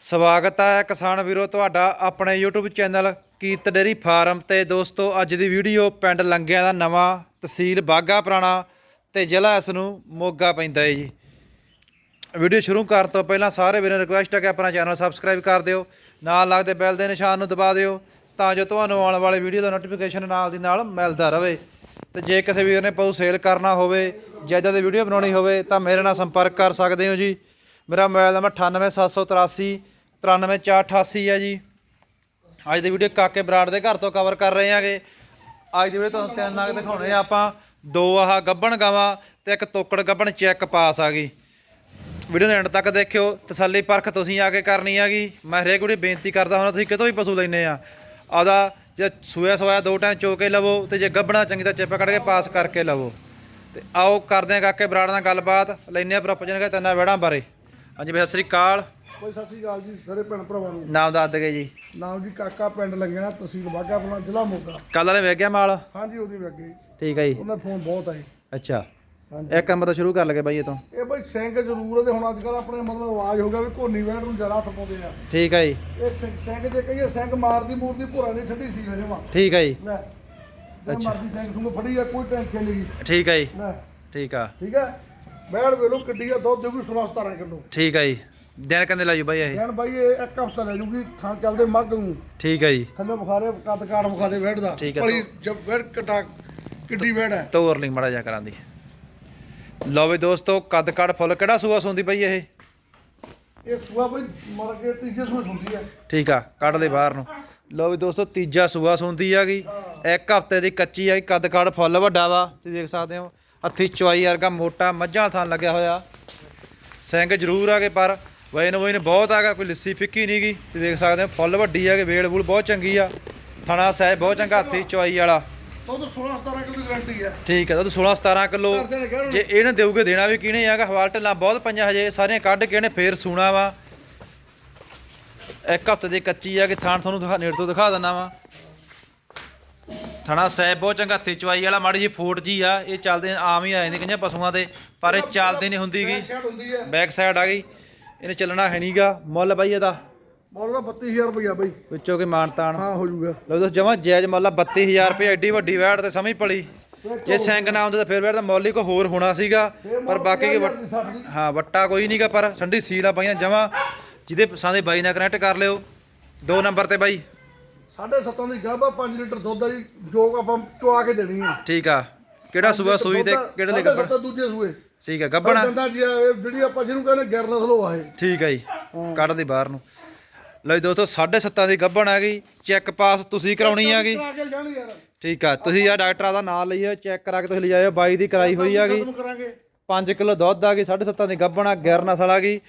ਸਵਾਗਤ ਹੈ ਕਿਸਾਨ ਵੀਰੋ, ਤੁਹਾਡਾ ਆਪਣੇ YouTube channel Kirat dairy farm ਤੇ। ਦੋਸਤੋ, ਅੱਜ ਦੀ ਵੀਡੀਓ ਪਿੰਡ ਲੰਗਿਆਂ ਦਾ ਨਵਾਂ ਤਹਿਸੀਲ ਬਾਗਾ ਪੁਰਾਣਾ ਤੇ ਜ਼ਿਲ੍ਹਾ ਇਸ ਨੂੰ ਮੋਗਾ ਪੈਂਦਾ ਹੈ ਜੀ। ਵੀਡੀਓ ਸ਼ੁਰੂ ਕਰਨ ਤੋਂ ਪਹਿਲਾਂ ਸਾਰੇ ਵੀਰਾਂ ਨੂੰ ਰਿਕੁਐਸਟ ਹੈ ਕਿ ਆਪਣਾ ਚੈਨਲ ਸਬਸਕ੍ਰਾਈਬ ਕਰ ਦਿਓ, ਨਾਲ ਲੱਗਦੇ ਬੈਲ ਦੇ ਨਿਸ਼ਾਨ ਨੂੰ ਦਬਾ ਦਿਓ, ਤਾਂ ਜੋ ਤੁਹਾਨੂੰ ਆਉਣ ਵਾਲੇ ਵੀਡੀਓ ਦਾ ਨੋਟੀਫਿਕੇਸ਼ਨ ਨਾਲ ਦੀ ਨਾਲ ਮਿਲਦਾ ਰਹੇ। ਤੇ ਜੇ ਕਿਸੇ ਵੀਰ ਨੇ ਪਊ ਸੇਲ ਕਰਨਾ ਹੋਵੇ ਜਾਂ ਇੱਦਾਂ ਦੀ ਵੀਡੀਓ ਬਣਾਉਣੀ ਹੋਵੇ, ਤਾਂ ਮੇਰੇ ਨਾਲ ਸੰਪਰਕ ਕਰ ਸਕਦੇ ਹੋ ਜੀ। ਮੇਰਾ ਮੋਬਾਈਲ ਨੰਬਰ 98783 93488 ਹੈ ਜੀ। ਅੱਜ ਦੀ ਵੀਡੀਓ ਕਾਕੇ ਬਰਾੜ ਦੇ ਘਰ ਤੋਂ ਕਵਰ ਕਰ ਰਹੇ ਹਾਂਗੇ ਅੱਜ ਦੀ ਵੀਡੀਓ ਤੁਹਾਨੂੰ ਤਿੰਨ ਨਾਗ ਦਿਖਾਉਣੇ ਆ ਆਪਾਂ। ਦੋ ਆਹ ਗੱਬਣ ਗਾਵਾਂ ਤੇ ਇੱਕ ਤੋਕੜ ਗੱਬਣ ਚੈੱਕ ਪਾਸ ਆ ਗਈ। ਵੀਡੀਓ ਦੇ ਐਂਡ ਤੱਕ ਦੇਖਿਓ। ਤਸੱਲੀ ਪਰਖ ਤੁਸੀਂ ਆ ਕੇ ਕਰਨੀ ਹੈਗੀ ਮੈਂ ਹਰੇਕ ਵੀਡੀਓ ਬੇਨਤੀ ਕਰਦਾ ਹਾਂ ਤੁਸੀਂ ਕਿਤੋਂ ਵੀ ਪਸ਼ੂ ਲੈਨੇ ਆ। ਆਦਾ ਜੇ ਸੂਇਆ ਸਵਾਇਆ ਦੋ ਟਾਈਮ ਚੋ ਕੇ ਲਵੋ ਤੇ ਜੇ ਗੱਬਣਾ ਚੰਗੀ ਤਾਂ ਚਿੱਪ ਕੱਢ ਕੇ ਪਾਸ ਕਰਕੇ ਲਵੋ। ਤੇ ਆਓ ਕਰਦੇ ਆ ਕਾਕੇ ਬਰਾੜ ਨਾਲ ਗੱਲਬਾਤ। ਲੈਨੇ ਆ ਪ੍ਰੋਪਰ ਜਨਗਾ ਤਿੰਨਾਂ ਵਿਹੜਾਂ ਬਾਰੇ। ਹਾਂਜੀ ਬਈ ਸਤਿ ਸ੍ਰੀ ਅਕਾਲ। ਕੋਈ ਸਤਿ ਸ੍ਰੀ ਅਕਾਲ ਜੀ ਸਾਰੇ ਭੈਣ ਭਰਾਵਾਂ ਨੂੰ। ਨਾਮ ਦੱਸ ਦਗੇ ਜੀ। ਨਾਮ ਜੀ ਕਾਕਾ ਪਿੰਡ ਲੱਗਣਾ ਤਹਿਸੀਲ ਬਾਗਾ ਆਪਣਾ ਜ਼ਿਲ੍ਹਾ ਮੋਗਾ। ਕੱਲ ਵਾਲੇ ਵੇਖ ਗਿਆ ਮਾਲ? ਹਾਂਜੀ ਉਹਦੀ ਵੀ ਅੱਗੇ ਠੀਕ ਹੈ ਜੀ। ਉਹਨਾਂ ਫੋਨ ਬਹੁਤ ਆਏ। ਅੱਛਾ। ਹਾਂਜੀ। ਇੱਕ ਕੰਮ ਤਾਂ ਸ਼ੁਰੂ ਕਰ ਲਗੇ ਬਾਈ ਇਹ ਤੋਂ। ਇਹ ਬਈ ਸਿੰਘ ਜ਼ਰੂਰ ਹੈ ਤੇ ਹੁਣ ਅੱਜ ਕੱਲ ਆਪਣੇ ਮਤਲਬ ਆਵਾਜ਼ ਹੋ ਗਿਆ ਵੀ ਘੋਨੀ ਵੈਣ ਨੂੰ ਜਰਾ ਹੱਥ ਪਾਉਂਦੇ ਆ। ਠੀਕ ਹੈ ਜੀ। ਇਹ ਸਿੰਘ ਸਿੰਘ ਜੇ ਕਹੀਏ ਸਿੰਘ ਮਾਰਦੀ ਮੂਰਦੀ ਭੋਰਾ ਨਹੀਂ ਠੰਡੀ ਸੀ ਹਜੇ ਵਾ ਠੀਕ ਹੈ ਜੀ। ਲੈ ਜੇ ਮਰਦੀ ਸਿੰਘ ਨੂੰ ਫੜੀ ਆ ਕੋਈ ਟੈਨਸ਼ਨ ਨਹੀਂ ਠੀਕ ਹੈ ਜੀ। ਲੈ। ਠੀਕ ਆ। ਠੀਕ ਹੈ ਬੈੜ ਵੇਲੋ ਕਿੱਡੀ ਆ ਦੁੱਧ ਦੇਊਗੀ 16 17 ਕਿਲੋ। ਠੀਕ ਹੈ ਜੀ। ਦਿਨ ਕੰਦੇ ਲਾਜੂ ਬਾਈ ਇਹ। ਜਣ ਬਾਈ ਇਹ ਇੱਕ ਹਫਤਾ ਲੈ ਜੂਗੀ ਥਾਂ ਚੱਲਦੇ ਮੱਗ ਨੂੰ। ਠੀਕ ਹੈ ਜੀ। ਥੱਲੇ ਬੁਖਾਰੇ ਕੱਦ ਕਾੜ ਬੁਖਾਰੇ ਵੈੜ ਦਾ। ਠੀਕ ਹੈ। ਭਲੀ ਜਬ ਵੈੜ ਕਟਾ ਕਿੱਡੀ ਵੈੜ ਹੈ। ਤੋਰ ਮੜਾ ਜਾ ਕਰਾਂ ਦੀ। ਲਓ ਵੀ ਦੋਸਤੋ ਕੱਦ ਕੱੜ ਫੁੱਲ ਕਿਹੜਾ ਸੂਆ ਸੁੰਦੀ ਪਈ ਇਹ? ਇਹ ਸੂਆ ਬਈ ਮਰ ਕੇ ਤੀਜੇ ਸੂਏ ਹੁੰਦੀ ਹੈ। ਠੀਕ ਆ ਕੱਢ ਦੇ ਬਾਹਰ ਨੂੰ। ਲਓ ਵੀ ਦੋਸਤੋ ਤੀਜਾ ਸੂਆ ਸੁੰਦੀ ਹੈਗੀ। ਇੱਕ ਹਫ਼ਤੇ ਦੀ ਕੱਚੀ ਆ ਕੱਦ ਕੱੜ ਫੁੱਲ ਵੱਡਾ ਵਾ ਤੁਸੀਂ ਦੇਖ ਸਕਦੇ ਹੋ। ਹੱਥੀ ਚਵਾਈ ਵਰਗਾ ਮੋਟਾ ਮੱਝਾਂ ਥਾਂ ਲੱਗਿਆ ਹੋਇਆ। ਸਿੰਘ ਜ਼ਰੂਰ ਆਗੇ ਪਰ ਵਜਨ ਵਜਨ ਬਹੁਤ ਆਗਾ ਕੋਈ ਲੱਸੀ ਫਿੱਕੀ ਨਹੀਂ ਗੀ। ਤੁਸੀਂ ਦੇਖ ਸਕਦੇ ਹੋ ਫੁੱਲ ਵੱਡੀ ਆ ਕਿ ਵੇਲ ਵੂਲ ਬਹੁਤ ਚੰਗੀ ਆ। ਥਣਾ ਸਹਿ ਬਹੁਤ ਚੰਗਾ ਹੱਥੀ ਚਵਾਈ ਵਾਲਾ। ਦੁੱਧ 16 17 ਕਿਲੋ ਦੀ ਗਾਰੰਟੀ ਹੈ ਠੀਕ ਹੈ ਦੁੱਧ 16 17 ਕਿਲੋ। ਜੇ ਇਹਨੇ ਦੇਊਗੇ ਦੇਣਾ ਵੀ ਕਿਹਨੇ ਹੈਗਾ ਹਵਾਲ ਢੱਲਾ ਬਹੁਤ ਪਈਆਂ ਹਜੇ ਸਾਰੀਆਂ ਕੱਢ ਕੇ ਇਹਨੇ ਫੇਰ ਸੂਣਾ ਵਾ। ਇੱਕ ਹਫ਼ਤੇ ਦੀ ਕੱਚੀ ਆ ਕਿ ਥਾਣ ਤੁਹਾਨੂੰ ਦਿਖਾ ਨੇੜ ਤੋਂ ਦਿਖਾ ਦਿੰਦਾ ਵਾ। ਥਣਾ ਸੈਬ ਬਹੁਤ ਚੰਗਾ ਹੱਥੀ ਚਵਾਈ ਵਾਲਾ ਮਾੜੀ ਜੀ ਫੋਟ ਜੀ ਆ ਇਹ ਚੱਲਦੇ ਆਮ ਹੀ ਆ ਜਾਂਦੇ ਕਈਆਂ ਪਸ਼ੂਆਂ ਦੇ ਪਰ ਇਹ ਚੱਲਦੇ ਨਹੀਂ ਹੁੰਦੀਗੀ ਹੁੰਦੀ ਹੈ ਬੈਕ ਸਾਈਡ ਆ ਗਈ। ਇਹਨੇ ਚੱਲਣਾ ਹੈ ਨਹੀਂਗਾ ਮੁੱਲ ਬਾਈ ਇਹਦਾ? ਮੁੱਲ ਦਾ 32000 ਰੁਪਇਆ ਬਈ। ਵਿੱਚੋਂ ਕਿ ਮਾਨਤਾਨ ਹਾਂ ਹੋ ਜਾਊਗਾ ਲਓ ਦੋਸਤ ਜਮਾ ਜਾਇਜ਼ ਮੁੱਲ ਆ 32000 ਰੁਪਏ ਐਡੀ ਵੱਡੀ ਵੈਟ ਤੇ ਸਮਝ ਪਲੀ। ਜੇ ਸਿੰਘ ਨਾ ਆਉਂਦੇ ਤਾਂ ਫਿਰ ਵੈਟ ਦਾ ਮੁੱਲ ਹੀ ਕੋ ਹੋਰ ਹੋਣਾ ਸੀਗਾ। ਪਰ ਬਾਕੀ ਹਾਂ ਵੱਟਾ ਕੋਈ ਨਹੀਂਗਾ ਪਰ ਠੰਡੀ ਸੀਲ ਆ ਪਾਈਆਂ ਜਮਾ। ਜਿਹਦੇ ਪਸੰਦ ਬਾਈ ਨਾਲ ਕਨੈਕਟ ਕਰ ਲਿਓ। ਦੋ ਨੰਬਰ ਤੇ ਬਾਈ। ਸਾਢੇ ਸੱਤਾਂ ਦੀ ਗਾਬਾ 5 ਲੀਟਰ ਦੁੱਧ ਆ ਜੀ ਜੋ ਆਪਾਂ ਚੁਆ ਕੇ ਦੇਣੀ ਆ। ਠੀਕ ਆ। ਕਿਹੜਾ ਸੂਆ ਸੂਈ ਤੇ ਕਿਹੜੇ ਦੇ ਗੱਬੜ ਦੂਜੇ ਸੂਏ। ਠੀਕ ਆ ਗੱਬਣਾ ਦੰਦਾ ਜੀ ਇਹ ਜਿਹੜੀ ਆਪਾਂ ਜਿਹਨੂੰ ਕਹਿੰਦੇ ਗਿਰ ਨਸਲ ਉਹ ਆ ਇਹ। ਠੀਕ ਆ ਜੀ। ਕੱਢ ਦੇ ਬਾਹਰ ਨੂੰ। ਲਓ ਜੀ ਦੋਸਤੋ 7.5 ਦੀ ਗੱਬਣ ਆ ਗਈ। ਚੈੱਕ ਪਾਸ ਤੁਸੀਂ ਕਰਾਉਣੀ ਆ ਗਈ। ਠੀਕ ਆ। ਤੁਸੀਂ ਆ ਡਾਕਟਰਾਂ ਦਾ ਨਾਮ ਲਈਓ ਚੈੱਕ ਕਰਾ ਕੇ ਤੁਸੀਂ ਲਿਜਾਇਓ। ਬਾਈ ਦੀ ਕਰਾਈ ਹੋਈ ਆ ਗਈ। ਖਤਮ ਕਰਾਂਗੇ। 5 ਕਿਲੋ ਦੁੱਧ ਆ ਗਈ 7.5 ਦੀ ਗੱਬਣ ਆ ਗਿਰ ਨਸਲ ਆ ਗਈ।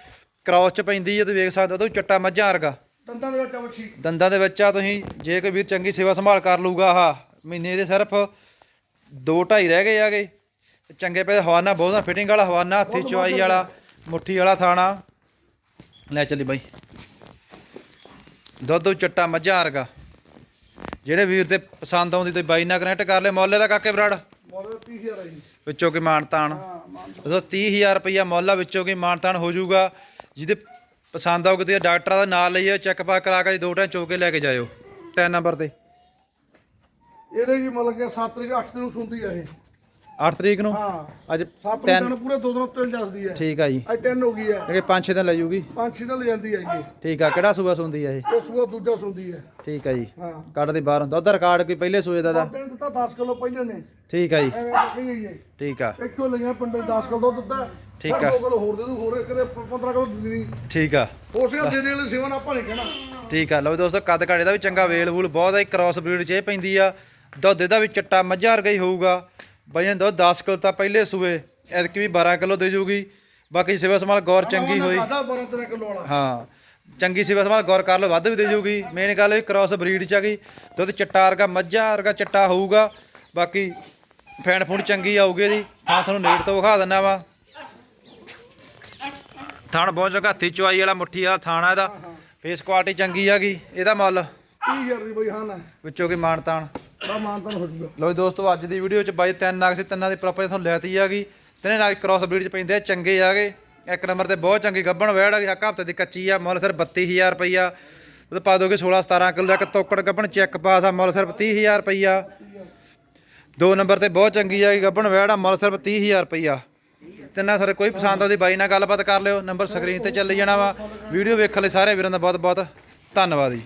ਕ੍ਰਾਸ ਚ ਪੈਂਦੀ ਹੈ ਤੁਸੀਂ ਵੇਖ ਸਕਦੇ ਹੋ ਚੱਟਾ ਮੱਝਾਂ ਵਰਗਾ। ਦੰਦਾਂ ਦੇ ਵਿੱਚ ਵੱਛੀ ਦੰਦਾਂ ਦੇ ਵਿੱਚ ਆ ਤੁਸੀਂ ਜੇ ਕੋਈ ਵੀਰ ਚੰਗੀ ਸੇਵਾ ਸੰਭਾਲ ਕਰ ਲੂਗਾ ਆਹ ਮਹੀਨੇ ਦੇ ਸਿਰਫ 2 2.5 ਰਹਿ ਗਏ ਆਗੇ। ਚੰਗੇ ਪੈ ਹਵਾਨਾ ਬਹੁਤ ਫਿਟਿੰਗ ਵਾਲਾ ਹਵਾਨਾ ਹੱਥੀ ਚਵਾਈ ਵਾਲਾ ਮੁੱਠੀ ਵਾਲਾ ਥਾਣਾ। ਲੈ ਚੱਲੀ ਬਾਈ। ਦੁੱਧ ਚੱਟਾ ਮੱਝਾਂ ਵਰਗਾ। ਜਿਹੜੇ ਵੀਰ ਤੇ ਪਸੰਦ ਆਉਂਦੀ ਤੇ ਬਾਈ ਨਾਲ ਕਨੈਕਟ ਕਰ ਲੈ ਮੁੱਲ ਦਾ ਕਾਕੇ ਬਰਾੜ ਮੁੱਲ ਦਾ 30000 ਆ ਜੀ। ਵਿੱਚੋਂ ਕੀ ਮਾਨਤਾਨ? ਹਾਂ ਮਾਨ ਉਦੋਂ 30000 ਰੁਪਈਆ ਮੁੱਲ ਆ ਵਿੱਚੋਂ ਕੀ ਮਾਨਤਾਨ ਹੋ ਜਾਊਗਾ? ਜਿਹਦੇ ਪਸੰਦ ਆਊਗਾ ਤੇ ਡਾਕਟਰਾਂ ਦਾ ਨਾਮ ਲਈਓ ਚੈੱਕ ਪਾ ਕਰਾ ਕੇ ਦੋ ਟਾਂ ਚੋ ਕੇ ਲੈ ਕੇ ਜਾਇਓ। ਤਿੰਨ ਨੰਬਰ ਤੇ। ਇਹਦੇ ਜੀ ਮਤਲਬ ਕਿ 7 ਤਰੀਕ 8 ਦਿਨ ਸੁਣਦੀ ਆ ਇਹ। 8 ਤਰੀਕ ਨੂੰ? ਹਾਂ। ਅੱਜ 7 ਤਿੰਨ ਦਿਨ ਪੂਰੇ ਦੋ ਦਿਨ ਉੱਤੇ ਜਾਂਦੀ ਹੈ ਠੀਕ ਆ ਜੀ। ਅੱਜ 3 ਹੋ ਗਈ ਹੈ ਜਿਹੜੇ 5-6 ਦਿਨ ਲੈ ਜੂਗੀ। ਪੰਜ ਛੇ ਦਿਨ ਜਾਂਦੀ ਹੈ ਜੀ ਠੀਕ ਆ ਕਿਹੜਾ ਸੂਆ ਸੁੰਦੀ ਆ ਇਹ? ਇਹ ਸੂਆ ਦੂਜਾ ਸੁਣਦੀ ਹੈ ਠੀਕ ਆ ਜੀ। ਹਾਂ। ਕੱਢ ਦੇ ਬਾਹਰ। ਦੁੱਧ ਰਿਕਾਰਡ ਕੋਈ ਪਹਿਲੇ ਸੂਏ ਦਾ ਦਾ ਦਿੱਤਾ 10 ਕਿਲੋ ਪਹਿਲੇ ਨੇ। ਠੀਕ ਆ ਜੀ। ਠੀਕ ਆ। ਇੱਕੋ ਲਈਆਂ ਪਿੰਡੇ 10 ਕਿਲੋ ਦੁੱਧ ਦਿੱਤਾ। ਠੀਕ ਆ। ਦੋ ਕਿਲੋ ਹੋਰ ਦੇ ਦੂ ਹੋਰ ਕਦੇ 15 ਕਿਲੋ ਦੇ ਦੇਣੀ ਠੀਕ ਆ। ਉਸੇ ਦੇ ਦੇ ਵਾਲੇ ਸੇਵਨ ਆਪਾਂ ਨਹੀਂ ਕਹਿਣਾ। ਠੀਕ ਆ। ਲਓ ਦੋਸਤੋ ਕੱਦ ਕਾੜੇ ਦਾ ਵੀ ਚੰਗਾ ਵੇਲ ਵੂਲ ਬਹੁਤ ਹੈ ਕ੍ਰਾਸ ਬਰੀਡ ਚ ਇਹ ਪੈਂਦੀ ਆ। ਦੁੱਧ ਇਹਦਾ ਵੀ ਚੱਟਾ ਮੱਝਾਂ ਵਰਗਾ ਹੀ ਹੋਊਗਾ। ਬਈਆਂ ਦੁੱਧ 10 ਕਿਲੋ ਤਾਂ ਪਹਿਲੇ ਸੂਏ ਐਤਕੀ ਵੀ 12 ਕਿਲੋ ਦੇ ਜੂਗੀ। ਬਾਕੀ ਸੇਵਾ ਸੰਭਾਲ ਗੌਰ ਚੰਗੀ ਹੋਈ। ਆਦਾ 12 13 ਕਿਲੋ ਵਾਲਾ। ਹਾਂ ਚੰਗੀ ਸੇਵਾ ਸੰਭਾਲ ਗੌਰ ਕਰ ਲਓ ਵੱਧ ਵੀ ਦੇ ਜੂਗੀ। ਮੇਨ ਗੱਲ ਇਹ ਕ੍ਰਾਸ ਬਰੀਡ ਚ ਆ ਗਈ। ਦੁੱਧ ਚਿੱਟਾ ਵਰਗਾ ਮੱਝਾਂ ਵਰਗਾ ਚਿੱਟਾ ਹੋਊਗਾ। ਬਾਕੀ ਫੈਨ ਫੂਡ ਚੰਗੀ ਆਊਗੀ ਇਹਦੀ। ਥਾਂ ਤੁਹਾਨੂੰ ਨੇੜ ਤੋਂ ਵਿਖਾ ਦਿੰਦਾ ਵਾ। ਥਣ ਬਹੁਤ ਜਗ੍ਹਾ ਹੱਥੀ ਚਵਾਈ ਵਾਲਾ ਮੁੱਠੀ ਵਾਲਾ ਥਾਣਾ ਇਹਦਾ। ਫੇਸ ਕੁਆਲਿਟੀ ਚੰਗੀ ਹੈਗੀ ਇਹਦਾ ਮੁੱਲ। 30000 ਦੀ ਬਈ ਹਾਂ ਨਾ। ਵਿੱਚੋਂ ਕੀ ਮਾਨਤਾਨ ਬਾ ਮਾਨਤਨ ਹੋ ਜੂਗਾ। ਲੋ ਜੀ ਦੋਸਤੋ ਅੱਜ ਦੀ ਵੀਡੀਓ ਚ ਬਾਈ ਤਿੰਨ ਨਾਗ ਸੀ ਤਿੰਨਾਂ ਦੀ ਪ੍ਰੋਪਰ ਤੁਹਾਨੂੰ ਲੈਤੀ ਹੈਗੀ ਤਿੰਨੇ ਨਾਗ ਕ੍ਰਾਸ ਬਰੀਡ ਚ ਪੈਂਦੇ ਆ ਚੰਗੇ ਆਗੇ ਇੱਕ ਨੰਬਰ ਤੇ ਬਹੁਤ ਚੰਗੀ ਗੱਬਣ ਵੈੜ ਆ ਇੱਕ ਹਫ਼ਤੇ ਦੀ ਕੱਚੀ ਆ ਮੁੱਲ ਸਿਰ 32000 ਰੁਪਈਆ। ਉਹਦੇ ਪਾ ਦੋਗੇ 16 17 ਕਿਲੋ ਇੱਕ ਤੋਕੜ ਗੱਬਣ ਚੈੱਕ ਪਾਸ ਆ ਮੁੱਲ ਸਿਰਫ 30000 ਰੁਪਈਆ। ਦੋ ਨੰਬਰ ਤੇ ਬਹੁਤ ਚੰਗੀ ਆ ਗੱਬਣ ਵੈੜ ਆ ਮੁੱਲ ਸਿਰਫ 30000 ਰੁਪਈਆ। ਤਿੰਨਾਂ ਸਾਰੇ ਕੋਈ ਪਸੰਦ ਆਉਂਦੀ ਬਾਈ ਨਾਲ ਗੱਲਬਾਤ ਕਰ ਲਿਓ, ਨੰਬਰ ਸਕਰੀਨ ਤੇ ਚੱਲੀ ਜਾਣਾ ਵਾ। ਵੀਡੀਓ ਵੇਖਣ ਲਈ ਸਾਰੇ ਵੀਰਾਂ ਦਾ ਬਹੁਤ ਬਹੁਤ ਧੰਨਵਾਦ ਜੀ।